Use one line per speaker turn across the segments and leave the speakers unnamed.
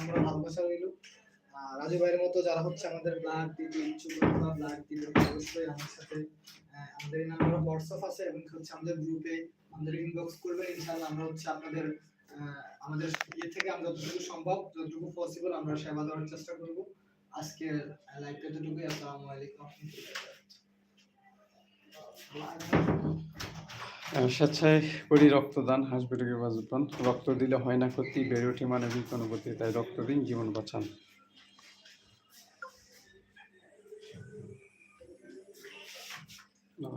আমরা ভালোবাসা রইল। রাজু ভাইয়ের মতো যারা হচ্ছে আমাদের ব্লাড দিতে ইচ্ছুক ব্লাড দিতে অবশ্যই আমার সাথে আমাদের নাম্বার হোয়াটসঅ্যাপ আছে এবং হচ্ছে আমাদের গ্রুপে আমাদের ইনবক্স করবেন। ইনশাআল্লাহ আমরা হচ্ছে আপনাদের আমাদের ইয়ে থেকে আমরা যতটুকু সম্ভব, যতটুকু পসিবল আমরা সেবা দেওয়ার চেষ্টা করব। আজকে লাইভটা এতটুকুই। আসসালামু আলাইকুম।
স্বেচ্ছায় করি রক্তদান, হাসপাতালে বাজুপান রক্ত দিলে হয় না ক্ষতি, বেড়ে ওঠে মানবিক অনুভূতি, তাই রক্ত দিন জীবন বাঁচান না।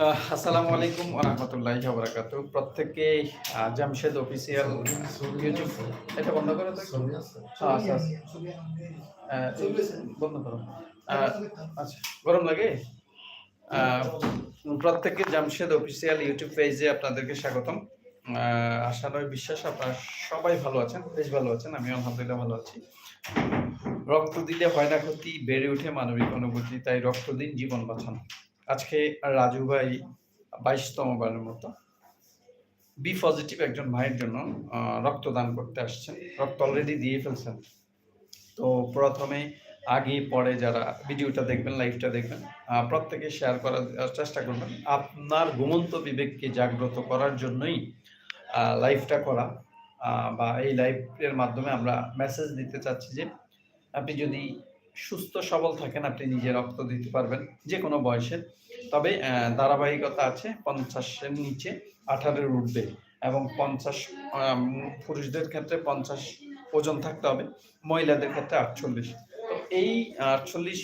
আসসালামু আলাইকুম রহমতুল্লাহি বারাকাতু প্রত্যেকে জামশেদ অফিসিয়াল এটা বন্ধ করে আচ্ছা আচ্ছা। বন্ধ করো। আচ্ছা গরম লাগে? আহ, প্রত্যেকে জামশেদ অফিসিয়াল ইউটিউব পেজে আপনাদেরকে স্বাগতম। আশা নয় বিশ্বাস আপনারা সবাই ভালো আছেন বেশ ভালো আছেন আমি আলহামদুলিল্লাহ ভালো আছি। রক্ত দিলে হয় না ক্ষতি বেড়ে ওঠে মানবিক অনুভূতি তাই রক্ত দিন জীবন বাঁচান। আজকে রাজু ভাই বাইশতম বারের মতো বি পজিটিভ একজন ভাইয়ের জন্য রক্তদান করতে আসছেন। রক্ত অলরেডি দিয়ে ফেলছেন। তো প্রথমে আগে পরে যারা ভিডিওটা দেখবেন লাইভটা দেখবেন প্রত্যেকে শেয়ার করার চেষ্টা করবেন। আপনার ঘুমন্ত বিবেককে জাগ্রত করার জন্যই লাইভটা করা বা এই লাইভের মাধ্যমে আমরা মেসেজ দিতে চাচ্ছি যে, আপনি যদি সুস্থ, সবল থাকেন, আপনি নিজে রক্ত দিতে পারবেন যে কোনো বয়সে। তবে ধারাবাহিকতা আছে পঞ্চাশের নিচে আঠারোর উঠবে এবং পঞ্চাশ পুরুষদের ক্ষেত্রে পঞ্চাশ ওজন থাকতে হবে, মহিলাদের ক্ষেত্রে আটচল্লিশ। তো এই আটচল্লিশ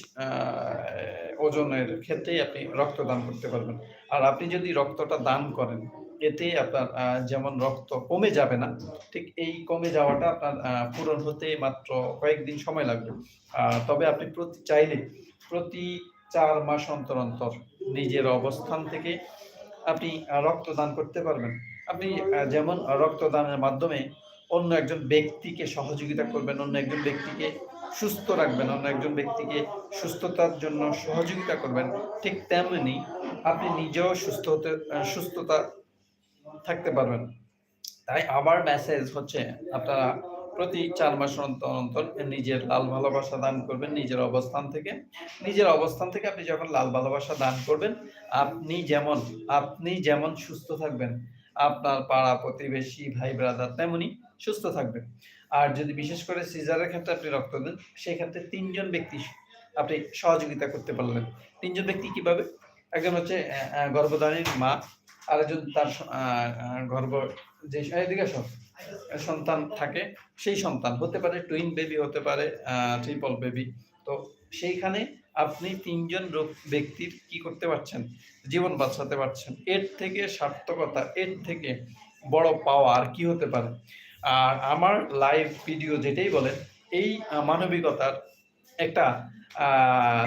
ওজনের ক্ষেত্রেই আপনি রক্তদান করতে পারবেন। আর আপনি যদি রক্তটা দান করেন এতে আপনার যেমন রক্ত কমে যাবে না, ঠিক এই কমে যাওয়াটা আপনার পূরণ হতে মাত্র কয়েকদিন সময় লাগবে। তবে আপনি প্রতি, চাইলে প্রতি চার মাস অন্তর অন্তর নিজের অবস্থান থেকে আপনি রক্তদান করতে পারবেন। আপনি যেমন রক্তদানের মাধ্যমে অন্য একজন ব্যক্তিকে সহযোগিতা করবেন, অন্য একজন ব্যক্তিকে সুস্থ রাখবেন, অন্য একজন ব্যক্তিকে সুস্থতার জন্য সহযোগিতা করবেন, ঠিক তেমনি আপনি নিজেও সুস্থ হতে সুস্থতা থাকতে পারবেন। তাই আমার মেসেজ হচ্ছে, আপনারা প্রতি চার মাস অন্তর অন্তর নিজের লাল ভালোবাসা দান করবেন নিজের অবস্থান থেকে। নিজের অবস্থান থেকে আপনি যখন লাল ভালোবাসা দান করবেন, আপনি যেমন আপনি যেমন সুস্থ থাকবেন, আপনার পাড়া প্রতিবেশী, ভাই ব্রাদার তেমনি সুস্থ থাকবেন। আর যদি বিশেষ করে সিজারের ক্ষেত্রে আপনি রক্ত দেন সেই ক্ষেত্রে তিনজন ব্যক্তি আপনি সহযোগিতা করতে পারলেন। তিনজন ব্যক্তি কীভাবে? একজন হচ্ছে গর্ভধারীর মা তার স- আহ, আহ, গর্ভ যে এদিকে আসো, সন্তান থাকে সেই সন্তান হতে পারে টুইন বেবি হতে পারে ট্রিপল বেবি তো সেইখানে আপনি তিনজন রোগ- ব্যক্তির কি করতে পারছেন? জীবন বাঁচাতে পারছেন। এর থেকে সার্থকতা এর থেকে বড় পাওয়া আর কি হতে পারে? আর আমার লাইভ ভিডিও যেটাই বলে এই মানবিকতার একটা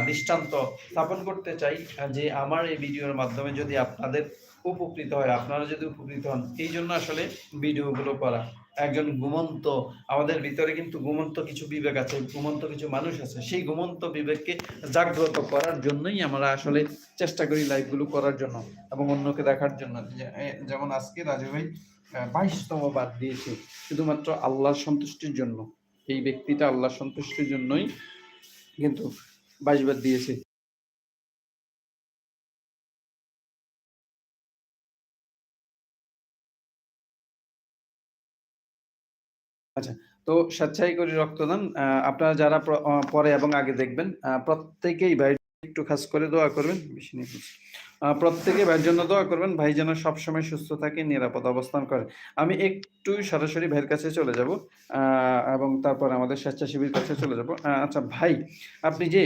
দৃষ্টান্ত স্থাপন করতে চাই যে আমার এই ভিডিওর মাধ্যমে যদি আপনাদের উপকৃত হয়, আপনারা যদি উপকৃত হন। এই জন্য আসলে ভিডিওগুলো করা। একজন ঘুমন্ত, আমাদের ভিতরে কিন্তু ঘুমন্ত কিছু বিবেক আছে, ঘুমন্ত কিছু মানুষ আছে, সেই ঘুমন্ত বিবেককে জাগ্রত করার জন্যই আমরা আসলে চেষ্টা করি লাইভগুলো করার জন্য এবং অন্যকে দেখার জন্য। যেমন আজকে রাজু ভাই বাইশতম বাদ দিয়েছে, শুধুমাত্র আল্লাহর সন্তুষ্টির জন্য। এই ব্যক্তিটা আল্লাহর সন্তুষ্টির জন্যই কিন্তু বাইশ বাদ দিয়েছে। আচ্ছা তো স্বেচ্ছায় করি রক্তদান আপনারা যারা পরে এবং আগে দেখবেন প্রত্যেকেই ভাই একটু খাস করে দোয়া করবেন বেশি আহ, প্রত্যেকে ভাইয়ের জন্য দোয়া করবেন ভাই যেন সবসময় সুস্থ থাকে নিরাপদ অবস্থান করে আমি একটু সরাসরি ভাইয়ের কাছে চলে যাব এবং তারপর আমাদের স্বেচ্ছাসেবীর কাছে চলে যাব আচ্ছা ভাই আপনি যে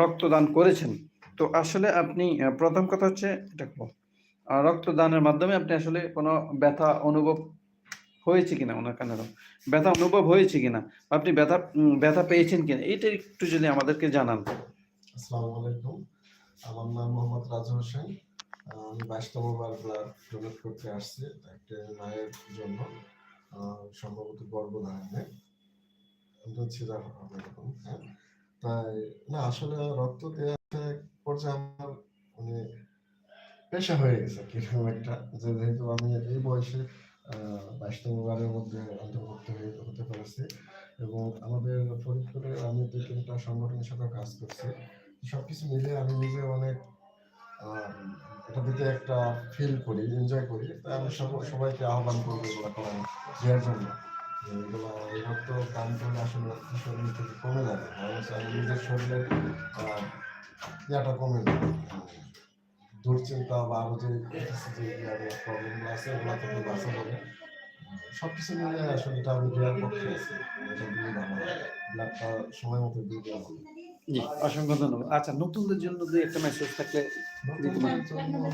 রক্তদান করেছেন তো আসলে আপনি প্রথম কথা হচ্ছে এটা। রক্তদানের মাধ্যমে আপনি আসলে কোনো ব্যথা অনুভব হয়েছে কিনা ওনার কানের ব্যথা অনুভব হয়েছে কিনা? আপনি ব্যথা ব্যথা পেয়েছেন কিনা? এটা একটু যদি আমাদেরকে জানান।
আসসালামু আলাইকুম। আমার নাম মোহাম্মদ রাজু হোসেন। আমি বাইশতম বার ডোনেট করতে আসছি একটা মায়ের জন্য। সম্ভবত গর্ভধারণে ছিল হবে এরকম হ্যাঁ? তাই, না, আসলে রক্ত দেওয়া পর্যায়ে আমার মানে পেশা হয়ে গেছে কীরকম একটা। যেহেতু আমি এই বয়সে বাইশতম বারের মধ্যে অন্তর্ভুক্ত হতে পেরেছি। এবং আমাদের ফরিদপুরে আমি দুই তিনটা সংগঠনের সাথে কাজ করছি। সব কিছু মিলে আমি নিজে অনেক এটা দিতে একটা ফিল করি এনজয় করি। তাই আমি সব- সবাইকে আহ্বান করব এগুলো করার দেওয়ার জন্য। এগুলো এই রক্ত দান করলে আসলে শরীর থেকে কমে যাবে। আমি নিজের শরীরের ইয়াটা কমে যাবে। দুশ্চিন্তা বা আরও যে যে প্রবলেমগুলো আছে ওগুলো থেকে বাঁচা যাবে সব কিছু মিলে আসলে এটা আমি দেওয়ার পক্ষে আছি। ব্লাডটা সময় মতো দিয়ে দেওয়া হবে।
জি অসংখ্য ধন্যবাদ। আচ্ছা নতুনদের জন্য দুই একটা মেসেজ থাকলে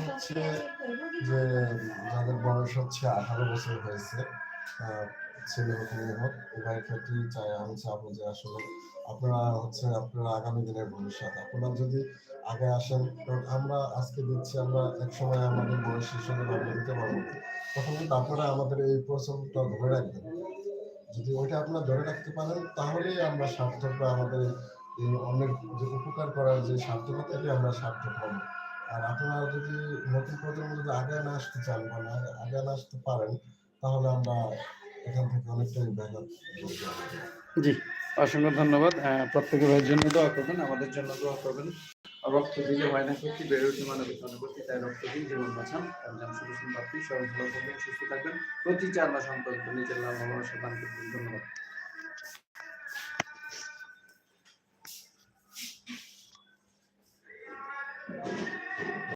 হচ্ছে যে যাদের বয়স হচ্ছে আঠারো বছর হয়েছে ছেলে হোক মেয়ে হোক উভয় ক্ষেত্রেই চাই আমি চাবো যে আসলে আপনারা হচ্ছে আপনারা আগামী দিনের ভবিষ্যৎ। আপনারা যদি আগে আসেন আমরা আজকে দিচ্ছি আমরা এক সময় আমাদের বয়স হলে আমরা দিতে পারব তখন কিন্তু আপনারা আমাদের এই প্রচলনটা ধরে রাখবেন। যদি ওইটা আপনারা ধরে রাখতে পারেন, তাহলেই আমরা সার্থক বা আমাদের এই অন্যের যে উপকার করার যে সার্থকতা এটি আমরা সার্থক হব। আর আপনারা যদি নতুন প্রজন্ম যদি আগে না আসতে চান বা আগে না আসতে পারেন, তাহলে আমরা এখান থেকে অনেকটাই ব্যাঘাত
জি। অসংখ্য ধন্যবাদ। প্রত্যেকের প্রত্যেকে ভাইয়ের জন্য দোয়া করবেন, আমাদের জন্য দোয়া করবেন। রক্ত দিলে হয় না ক্ষতি বেড়ে উঠে মানবিক অনুভূতি তাই রক্ত দিন, জীবন বাঁচান। রমজান শুভ সুন্দর সবাই ভালো থাকবেন, সুস্থ থাকবেন। প্রতি চার মাস অন্তর নিজের লাভ ভালোবাসা দান করবেন। ধন্যবাদ।